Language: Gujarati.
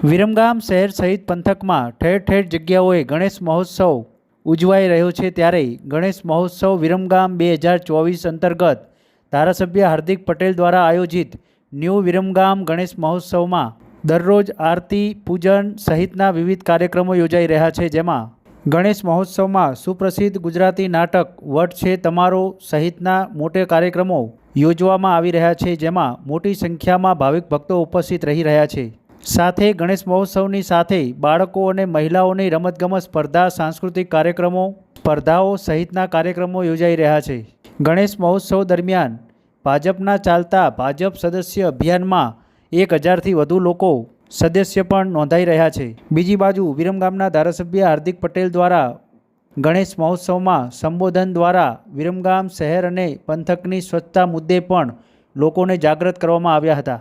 વિરમગામ શહેર સહિત પંથકમાં ઠેર ઠેર જગ્યાઓએ ગણેશ મહોત્સવ ઉજવાઈ રહ્યો છે ત્યારે ગણેશ મહોત્સવ વિરમગામ બે હજાર ચોવીસ અંતર્ગત ધારાસભ્ય હાર્દિક પટેલ દ્વારા આયોજિત ન્યૂ વિરમગામ ગણેશ મહોત્સવમાં દરરોજ આરતી, પૂજન સહિતના વિવિધ કાર્યક્રમો યોજાઈ રહ્યા છે. જેમાં ગણેશ મહોત્સવમાં સુપ્રસિદ્ધ ગુજરાતી નાટક વટ છે તમારો સહિતના મોટે કાર્યક્રમો યોજવામાં આવી રહ્યા છે. જેમાં મોટી સંખ્યામાં ભાવિક ભક્તો ઉપસ્થિત રહી રહ્યા છે. સાથે ગણેશ મહોત્સવની સાથે બાળકો અને મહિલાઓની રમતગમત સ્પર્ધા, સાંસ્કૃતિક કાર્યક્રમો, સ્પર્ધાઓ સહિતના કાર્યક્રમો યોજાઈ રહ્યા છે. ગણેશ મહોત્સવ દરમિયાન ભાજપના ચાલતા ભાજપ સદસ્ય અભિયાનમાં એક હજારથી વધુ લોકો સદસ્ય પણ નોંધાઈ રહ્યા છે. બીજી બાજુ વિરમગામના ધારાસભ્ય હાર્દિક પટેલ દ્વારા ગણેશ મહોત્સવમાં સંબોધન દ્વારા વિરમગામ શહેર અને પંથકની સ્વચ્છતા મુદ્દે પણ લોકોને જાગૃત કરવામાં આવ્યા હતા.